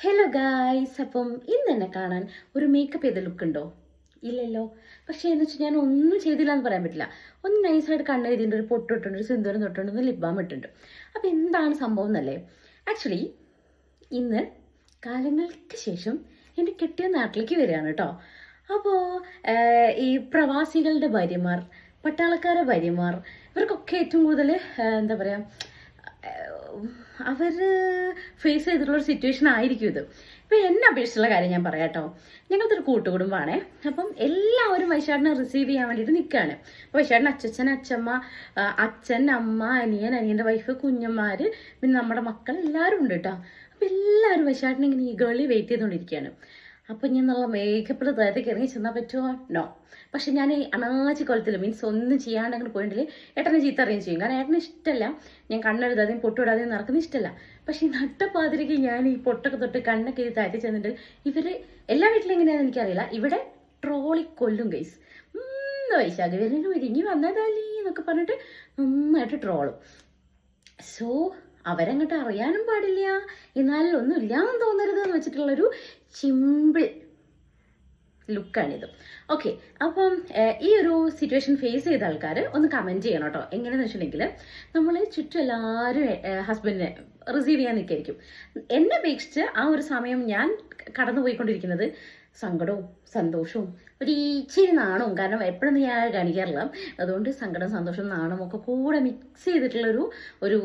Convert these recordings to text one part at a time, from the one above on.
Hello guys അപ്പം ഇന്ന് എന്നെ കാണാൻ ഒരു മേക്കപ്പ് ചെയ്ത ലുക്ക് ഉണ്ടോ? ഇല്ലല്ലോ. പക്ഷേ എന്ന് വെച്ചാൽ ഞാൻ ഒന്നും ചെയ്തില്ല എന്ന് പറയാൻ പറ്റില്ല. ഒന്ന് നൈസായിട്ട് കണ്ണെഴുതിണ്ട് ഒരു പൊട്ടിട്ടുണ്ട് ഒരു സിന്ദൂരം തൊട്ടുണ്ട് ഒന്ന് ലിപ് ബാം ഇട്ടുണ്ട് അപ്പോൾ എന്താണ് സംഭവം എന്നല്ലേ? ആക്ച്വലി ഇന്ന് കാലങ്ങൾക്ക് ശേഷം എന്റെ കെട്ടിയ നാട്ടിലേക്ക് വരികയാണ് കേട്ടോ. അപ്പോൾ ഈ പ്രവാസികളുടെ ഭാര്യമാർ പട്ടാളക്കാരെ ഭാര്യമാർ ഇവർക്കൊക്കെ ഏറ്റവും കൂടുതൽ എന്താ പറയുക അവർ ഫേസ് ചെയ്തിട്ടുള്ള ഒരു സിറ്റുവേഷൻ ആയിരിക്കും ഇത്. ഇപ്പം എന്നെ അപേക്ഷിച്ചുള്ള കാര്യം ഞാൻ പറയാം കേട്ടോ. ഒരു കൂട്ടുകുടുംബമാണ് അപ്പം എല്ലാവരും വൈശാടിനെ റിസീവ് ചെയ്യാൻ വേണ്ടിയിട്ട് നിൽക്കുകയാണ് അപ്പോൾ വൈശാടിന് അച്ഛൻ അച്ഛമ്മ അച്ഛൻ അമ്മ അനിയൻ അനിയന്റെ വൈഫ് കുഞ്ഞന്മാർ പിന്നെ നമ്മുടെ മക്കൾ എല്ലാവരും ഉണ്ട് കേട്ടോ. അപ്പം എല്ലാവരും വൈശാടിനെ ഇങ്ങനെ ഈ ഗേളി വെയിറ്റ് ചെയ്തുകൊണ്ടിരിക്കുകയാണ്. അപ്പം ഞാൻ നല്ല മേഘപ്രദായത്തേക്ക് ഇറങ്ങി ചെന്നാൽ പറ്റുമോ നോ പക്ഷെ ഞാൻ ഈ അനാജി കൊലത്തിൽ മീൻസ് ഒന്നും ചെയ്യാണ്ട് അങ്ങനെ പോയിട്ടുണ്ടെങ്കിൽ ഏട്ടനെ ചീത്ത അറിയുകയും ചെയ്യും. കാരണം ഏട്ടന് ഇഷ്ടമല്ല ഞാൻ കണ്ണെഴുതാതെയും പൊട്ടിടാതെയും നടക്കുന്ന ഇഷ്ടമല്ല പക്ഷെ ഈ നട്ടപ്പാതിരിക്ക് ഞാൻ ഈ പൊട്ടൊക്കെ തൊട്ട് കണ്ണൊക്കെ ഇത് താഴ്ത്തി ചെന്നിട്ട് ഇവർ എല്ലാ വീട്ടിലും എങ്ങനെയാണെന്ന് എനിക്കറിയില്ല. ഇവിടെ ട്രോളി കൊല്ലും ഗൈസ് വൈശാഖ വരുന്നു ഒരുങ്ങി വന്നതല്ലേ എന്നൊക്കെ പറഞ്ഞിട്ട് നന്നായിട്ട് ട്രോളും. സോ അവരങ്ങോട്ട് അറിയാനും പാടില്ല. എന്നാൽ ഒന്നും ഇല്ലാന്ന് തോന്നരുത് എന്ന് വെച്ചിട്ടുള്ളൊരു ചിമ്പിൾ ലുക്കാണിത് ഓക്കെ അപ്പം ഈ ഒരു സിറ്റുവേഷൻ ഫേസ് ചെയ്ത ആൾക്കാർ ഒന്ന് കമന്റ് ചെയ്യണം കേട്ടോ എങ്ങനെയാണെന്ന് വെച്ചിട്ടുണ്ടെങ്കിൽ നമ്മൾ ചുറ്റും എല്ലാവരും ഹസ്ബൻഡിനെ റിസീവ് ചെയ്യാൻ നിൽക്കായിരിക്കും. എന്നെ അപേക്ഷിച്ച് ആ ഒരു സമയം ഞാൻ കടന്നു പോയിക്കൊണ്ടിരിക്കുന്നത് സങ്കടവും സന്തോഷവും. ഒരു ഇച്ചിരി നാണവും. കാരണം എപ്പോഴും ഞാൻ കാണിക്കാറില്ല. അതുകൊണ്ട് സങ്കടം സന്തോഷം നാണവും ഒക്കെ കൂടെ മിക്സ് ചെയ്തിട്ടുള്ളൊരു ഒരു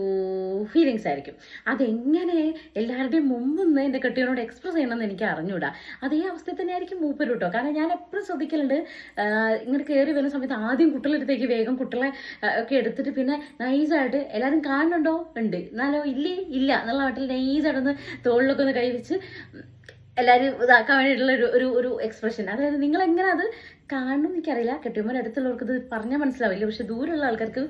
ഫീലിങ്സ് ആയിരിക്കും. അതെങ്ങനെ എല്ലാവരുടെയും മുമ്പൊന്ന് എന്റെ കെട്ടിയവനോട് എക്സ്പ്രസ് ചെയ്യണമെന്ന് എനിക്ക് അറിഞ്ഞൂടാ. അതേ അവസ്ഥയിൽ തന്നെ ആയിരിക്കും മൂപ്പര് കേട്ടോ കാരണം ഞാൻ എപ്പോഴും ശ്രദ്ധിക്കലുണ്ട്. ഇങ്ങനെ കയറി വരുന്ന സമയത്ത് ആദ്യം കുട്ടികളെടുത്തേക്ക് വേഗം കുട്ടികളെ ഒക്കെ എടുത്തിട്ട് പിന്നെ നൈസായിട്ട് എല്ലാവരും കാണുന്നുണ്ടോ? ഉണ്ട്. എന്നാലോ ഇല്ലേ? ഇല്ല. എന്നുള്ള നാട്ടിൽ നൈസായിട്ടൊന്ന് തോളിലൊക്കെ ഒന്ന് കൈവച്ച് എല്ലാവരും ഇതാക്കാൻ വേണ്ടിയിട്ടുള്ള ഒരു ഒരു എക്സ്പ്രഷൻ അതായത് നിങ്ങൾ എങ്ങനെ അത് കാണണം എനിക്കറിയില്ല. കെട്ടിയമ്മ അടുത്തുള്ളവർക്ക് ഇത് പറഞ്ഞാൽ മനസ്സിലാവില്ല. പക്ഷെ ദൂരമുള്ള ആൾക്കാർക്ക്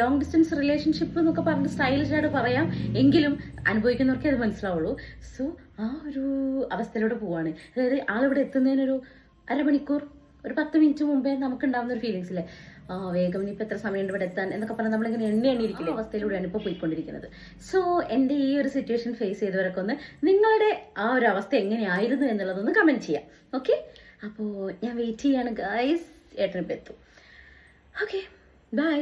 ലോങ് ഡിസ്റ്റൻസ് റിലേഷൻഷിപ്പ് എന്നൊക്കെ പറഞ്ഞ് സ്റ്റൈലിഷായിട്ട് പറയാം. എങ്കിലും അനുഭവിക്കുന്നവർക്കേ അത് മനസ്സിലാവുള്ളൂ. സോ ആ ഒരു അവസ്ഥയിലൂടെ പോവാണ്. അതായത് ആളിവിടെ എത്തുന്നതിനൊരു അരമണിക്കൂർ ഒരു പത്ത് മിനിറ്റ് മുമ്പേ നമുക്ക് ഉണ്ടാവുന്ന ഒരു ഫീലിങ്സ് ഇല്ലേ ആ വേഗം ഇനിയിപ്പോൾ എത്ര സമയമുണ്ട് ഇവിടെ എത്താൻ എന്നൊക്കെ പറഞ്ഞാൽ നമ്മളിങ്ങനെ എണ്ണ എണ്ണിയിരിക്കുന്ന അവസ്ഥയിലൂടെയാണ് ഇപ്പോൾ പോയിക്കൊണ്ടിരിക്കുന്നത്. സോ എന്റെ ഈ ഒരു സിറ്റുവേഷൻ ഫേസ് ചെയ്തവരൊക്കെ ഒന്ന് നിങ്ങളുടെ ആ ഒരു അവസ്ഥ എങ്ങനെയായിരുന്നു എന്നുള്ളതൊന്ന് കമന്റ് ചെയ്യാം. ഓക്കെ അപ്പോൾ ഞാൻ വെയിറ്റ് ചെയ്യാണ് ഗൈസ് ഏട്ടനിപ്പോൾ എത്തും. Okay bye